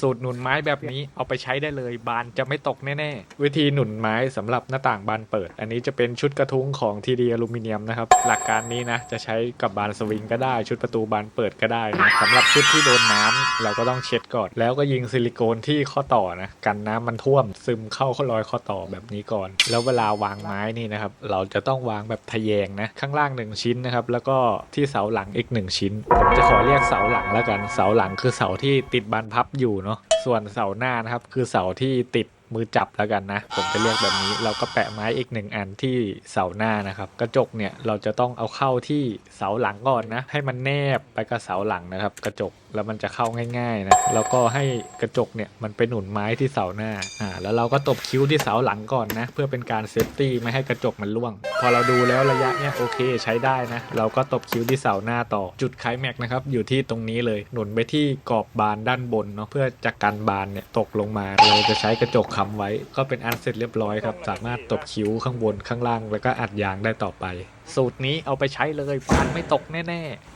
สูตรหนุนไม้แบบนี้เอาไปใช้ได้เลย บานจะไม่ตกแน่ๆ วิธีหนุนไม้สำหรับหน้าต่างบานเปิด อันนี้จะเป็นชุดกระทุ้งของทีดีอลูมิเนียมนะครับ หลักการนี้นะ จะใช้กับบานสวิงก็ได้ ชุดประตูบานเปิดก็ได้นะสำหรับชุดที่โดนน้ำเราก็ต้องเช็ดก่อน แล้วก็ยิงซิลิโคนที่ข้อต่อนะ กันน้ำมันท่วมซึมเข้าข้อรอยข้อต่อแบบนี้ก่อน แล้วเวลาวางไม้นี่นะครับ เราจะต้องวางแบบทะแยงนะ ข้างล่างหนึ่งชิ้นนะครับ แล้วก็ที่เสาหลังอีกหนึ่งชิ้น ผมจะขอเรียกเสาหลังแล้วกัน เสาหลังคือเสาที่ติดบานพับอยู่เนาะ ส่วนเสาหน้านะครับ คือเสาที่ติด มือจับแล้วกันนะ ผมจะเรียกแบบนี้ เราก็แปะไม้อีกหนึ่งอันที่เสาหน้านะครับ กระจกเนี่ยเราจะต้องเอาเข้าที่เสาหลังก่อนนะ ให้มันแนบไปกับเสาหลังนะครับ กระจกแล้วมันจะเข้าง่ายๆนะแล้วก็ให้กระจกเนี่ยมันไปหนุนไม้ที่เสาหน้าอ่าแล้วเราก็ตบคิ้วที่เสาหลังก่อนนะ เพื่อเป็นการเซฟตี้ไม่ให้กระจกมันร่วง พอเราดูแล้วระยะเนี่ยโอเคใช้ได้นะ เราก็ตบคิ้วที่เสาหน้าต่อจุดไคลแม็กนะครับอยู่ที่ตรงนี้เลยหนุนไปที่กรอบบานด้านบนเนาะเพื่อจะกันบานเนี่ยตกลงมาเราจะใช้กระจกค้ำไว้ ก็เป็นอันเสร็จเรียบร้อยครับ สามารถตบคิ้วข้างบนข้างล่าง แล้วก็อัดยางได้ต่อไป สูตรนี้เอาไปใช้เลยฟานไม่ตกแน่ ๆ